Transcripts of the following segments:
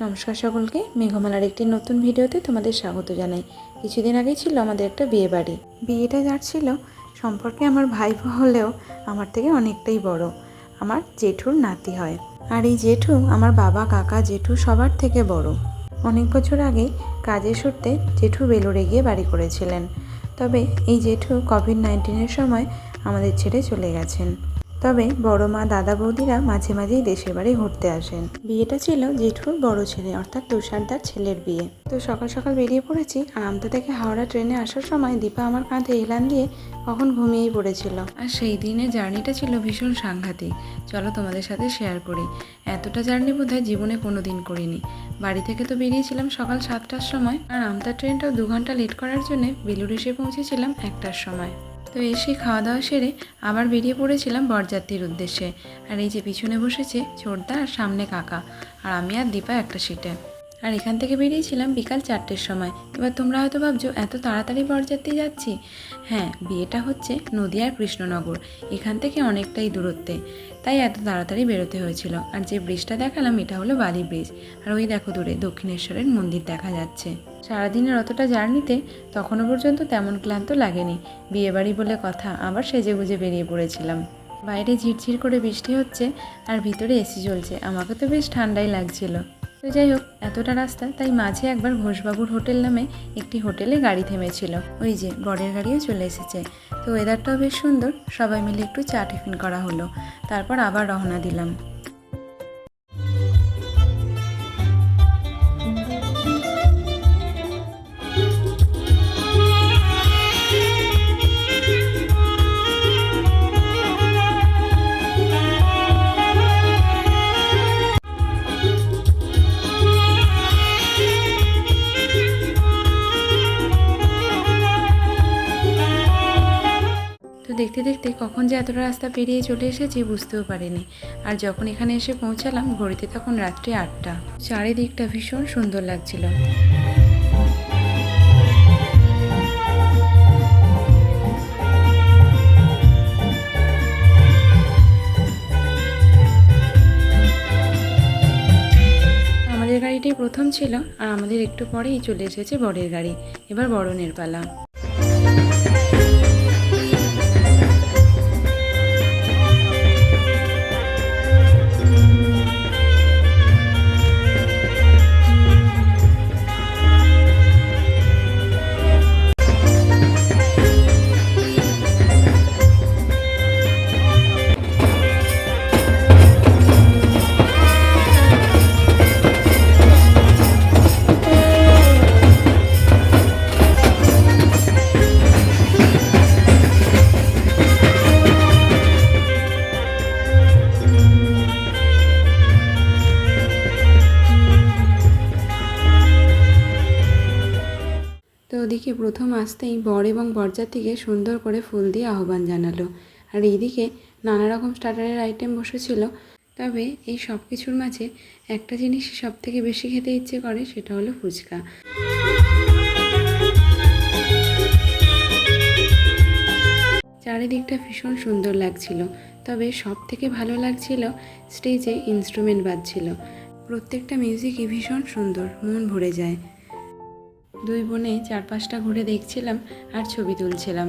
নমস্কার সকলকে, মেঘমালার একটি নতুন ভিডিওতে তোমাদের স্বাগত জানাই। কিছুদিন আগেই ছিল আমাদের একটা বিয়ে বাড়ি। বিয়েটা যার ছিল সম্পর্কে আমার ভাইপো হলেও আমার থেকে অনেকটাই বড়। আমার জেঠুর নাতি হয়। আর এই জেঠু আমার বাবা, কাকা, জেঠু সবার থেকে বড়। অনেক বছর আগেই কাজের সূত্রে জেঠু বেলুড়ে গিয়ে বাড়ি করেছিলেন। তবে এই জেঠু কোভিড নাইন্টিনের সময় আমাদের ছেড়ে চলে গেছেন। তবে বড় মা দাদা বৌদিরা মাঝে মাঝেই দেশের বাড়ি ঘুরতে আসেন। বিয়েটা ছিল জেঠুর বড় ছেলে, অর্থাৎ তুষারদার ছেলের বিয়ে। তো সকাল সকাল বেরিয়ে পড়েছি, আর আমতা থেকে হাওড়া ট্রেনে আসার সময় দীপা আমার কাঁধে এলান দিয়ে কখন ঘুমিয়েই পড়েছিল। আর সেই দিনের জার্নিটা ছিল ভীষণ সাংঘাতিক। চলো তোমাদের সাথে শেয়ার করি। এতটা জার্নি বোধহয় জীবনে কোনো দিন করিনি। বাড়ি থেকে তো বেরিয়েছিলাম সকাল সাতটার সময়, আর আমতা ট্রেনটাও দু ঘণ্টা লেট করার জন্য বেলুড় এসে পৌঁছেছিলাম একটার সময়। তো এসে খাওয়া দাওয়া সেরে আবার বেরিয়ে পড়েছিলাম বরযাত্রীর উদ্দেশ্যে। আর এই যে পিছনে বসেছে ছোটদা আর সামনে কাকা। আর আমি আর দীপা একটা সিটে। আর এখান থেকে বেরিয়েছিলাম বিকাল চারটের সময়। এবার তোমরা হয়তো ভাবছ, এত তাড়াতাড়ি বরযাত্রী যাচ্ছি? হ্যাঁ বিয়েটা হচ্ছে নদিয়ার কৃষ্ণনগর। এখান থেকে অনেকটাই দূরত্বে। তাই এত তাড়াতাড়ি বেরোতে হয়েছিল। আর যে ব্রিজটা দেখালাম, এটা হলো বালি ব্রিজ আর ওই দেখো দূরে, দক্ষিণেশ্বরের মন্দির দেখা যাচ্ছে। সারাদিনের অতটা জার্নিতে তখনও পর্যন্ত তেমন ক্লান্ত লাগেনি। বিয়েবাড়ি বলে কথা, আবার সেজে গুজে বেরিয়ে পড়েছিলাম। বাইরে ঝিরঝির করে বৃষ্টি হচ্ছে, আর ভিতরে এসি চলছে। আমাকে তো বেশ ঠান্ডাই লাগছিল। তো যাই হোক, এতটা রাস্তা, তাই মাঝে একবার ঘোষবাবুর হোটেল নামে একটি হোটেলে গাড়ি থেমেছিল। ওই যে, বরের গাড়িও চলে এসেছে। তো ওয়েদারটাও বেশ সুন্দর, সবাই মিলে একটু চা টিফিন করা হলো। তারপর আবার রওনা দিলাম। দেখতে দেখতে কখন যে এতটা রাস্তা পেরিয়ে চলে এসেছি বুঝতেও পারিনি। আর যখন এখানে এসে পৌঁছালাম, ঘড়িতে তখন রাত্রি আটটা। চারিদিকটা ভীষণ সুন্দর লাগছিল। আমাদের গাড়িটাই প্রথম ছিল, আর আমাদের একটু পরেই চলে এসেছে বরের গাড়ি। এবার বরণের পালা। ওদিকে প্রথম আসতেই বর এবং বরযাত্রীকে সুন্দর করে ফুল দিয়ে আহ্বান জানালো। আর এইদিকে নানা রকম স্টার্টারের আইটেম বসেছিল। তবে এই সব কিছুর মাঝে একটা জিনিস সব থেকে বেশি খেতে ইচ্ছে করে, সেটা হলো ফুচকা। চারিদিকটা ভীষণ সুন্দর লাগছিল। তবে সব থেকে ভালো লাগছিল স্টেজে ইনস্ট্রুমেন্ট বাজছিল। প্রত্যেকটা মিউজিকই ভীষণ সুন্দর, মন ভরে যায়। দুই বোনে চারপাশটা ঘুরে দেখছিলাম আর ছবি তুলছিলাম।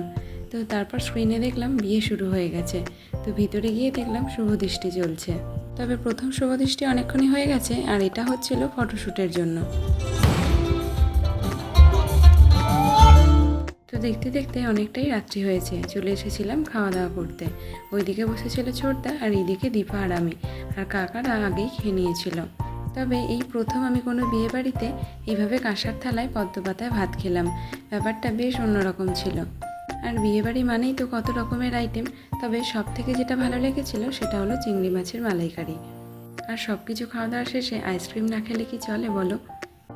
তো তারপর স্ক্রিনে দেখলাম বিয়ে শুরু হয়ে গেছে। তো ভিতরে গিয়ে দেখলাম শুভদৃষ্টি চলছে তবে প্রথম শুভদৃষ্টি অনেকক্ষণই হয়ে গেছে আর এটা হচ্ছিল ফটোশ্যুটের জন্য। তো দেখতে দেখতে অনেকটাই রাত্রি হয়েছে। চলে এসেছিলাম খাওয়া দাওয়া করতে। ওইদিকে বসেছিল ছোটদা আর এইদিকে দীপা আর আমি। আর কাকারা আগেই খেয়ে নিয়েছিল। তবে এই প্রথম আমি কোনো বিয়ে বাড়িতে এইভাবে কাঁসার থালায় পদ্ম পাতায় ভাত খেলাম। ব্যাপারটা বেশ অন্যরকম ছিল। আর বিয়েবাড়ি মানেই তো কত রকমের আইটেম তবে সব থেকে যেটা ভালো লেগেছিল সেটা হলো চিংড়ি মাছের মালাইকারি। আর সব কিছু খাওয়া দাওয়া শেষে আইসক্রিম না খেলে কি চলে বলো?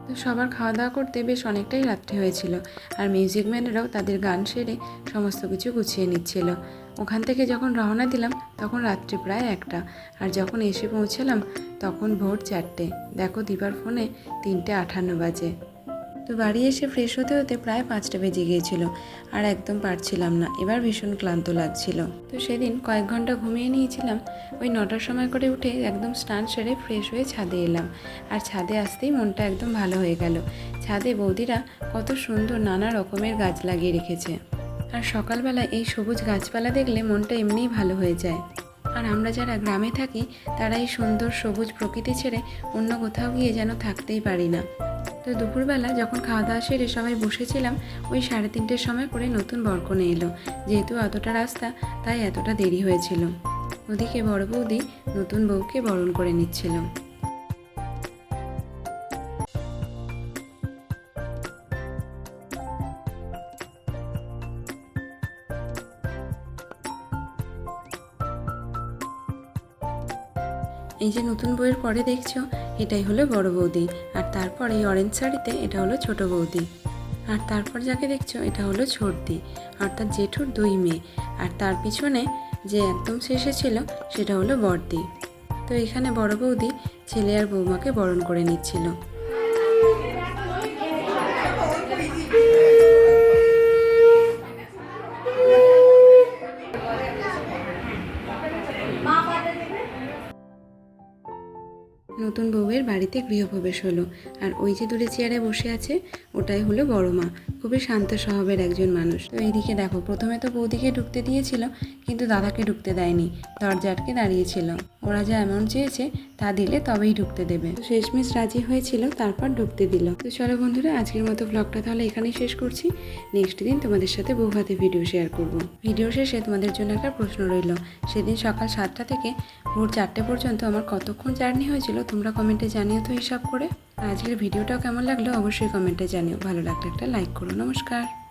তো সবার খাওয়া দাওয়া করতে বেশ অনেকটাই রাত্রি হয়েছিল, আর মিউজিক ম্যানেরাও তাদের গান সেরে সমস্ত কিছু গুছিয়ে নিচ্ছিল। ওখান থেকে যখন রওনা দিলাম তখন রাত্রি প্রায় একটা। আর যখন এসে পৌঁছলাম, তখন ভোর চারটে। দেখো দিবার ফোনে তিনটে আঠান্ন বাজে। তো বাড়ি এসে ফ্রেশ হতে হতে প্রায় পাঁচটা বেজে গিয়েছিল, আর একদম পারছিলাম না। এবার ভীষণ ক্লান্ত লাগছিল। তো সেদিন কয়েক ঘণ্টা ঘুমিয়ে নিয়েছিলাম। ওই নটার সময় করে উঠে একদম স্নান সেরে ফ্রেশ হয়ে ছাদে এলাম। আর ছাদে আসতেই মনটা একদম ভালো হয়ে গেল। ছাদে বৌদিরা কত সুন্দর নানা রকমের গাছ লাগিয়ে রেখেছে। আর সকালবেলা এই সবুজ গাছপালা দেখলে মনটা এমনিই ভালো হয়ে যায়। আর আমরা যারা গ্রামে থাকি, তারা এই সুন্দর সবুজ প্রকৃতি ছেড়ে অন্য কোথাও গিয়ে যেন থাকতেই পারি না। তো দুপুরবেলা যখন খাওয়া দাওয়া সেরে সবাই বসেছিলাম, ওই সাড়ে তিনটের সময় করে নতুন বরকনে এলো। যেহেতু এতটা রাস্তা, তাই এতটা দেরি হয়েছিল। ওদিকে বড় বৌদি নতুন বউকে বরণ করে নিচ্ছিল। এই যে নতুন বইয়ের পরে দেখছ, এটাই হলো বড় বৌদি। আর তারপর এই অরেঞ্জ শাড়িতে এটা হলো ছোট বৌদি। আর তারপর যাকে দেখছ, এটা হলো আর তার জেঠুর দুই মেয়ে। আর তার পিছনে যে একদম শেষে ছিল, সেটা হলো বড়দি। তো এখানে বড় বৌদি ছেলে আর বৌমাকে বরণ করে নিচ্ছিল। নতুন বউয়ের বাড়িতে গৃহপ্রবেশ হলো। আর ওই যে দূরে চেয়ারে বসে আছে, ওটাই হলো বড় মা। খুবই শান্ত স্বভাবের একজন মানুষ। তো এইদিকে দেখো, প্রথমে তো বৌদিকে ঢুকতে দিয়েছিল, কিন্তু দাদাকে ঢুকতে দেয়নি। দরজা আটকে দাঁড়িয়েছিল। ওরা যা অ্যামাউন্ট চেয়েছে, তা দিলে তবেই ঢুকতে দেবে। তো শেষমেশ রাজি হয়েছিল, তারপর ঢুকতে দিল। তো চলো বন্ধুরা, আজকের মতো ব্লগটা তাহলে এখানেই শেষ করছি। নেক্সট দিন তোমাদের সাথে বৌভাতে ভিডিও শেয়ার করব। ভিডিও শেষে তোমাদের জন্য একটা প্রশ্ন রইল। সেদিন সকাল সাতটা থেকে ভোর চারটে পর্যন্ত আমার কতক্ষণ জার্নি হয়েছিল তোমরা কমেন্টে জানিও তো হিসাব করে। আজকের ভিডিওটাও কেমন লাগল অবশ্যই কমেন্টে জানিও। ভালো লাগলে একটা লাইক করো। নমস্কার।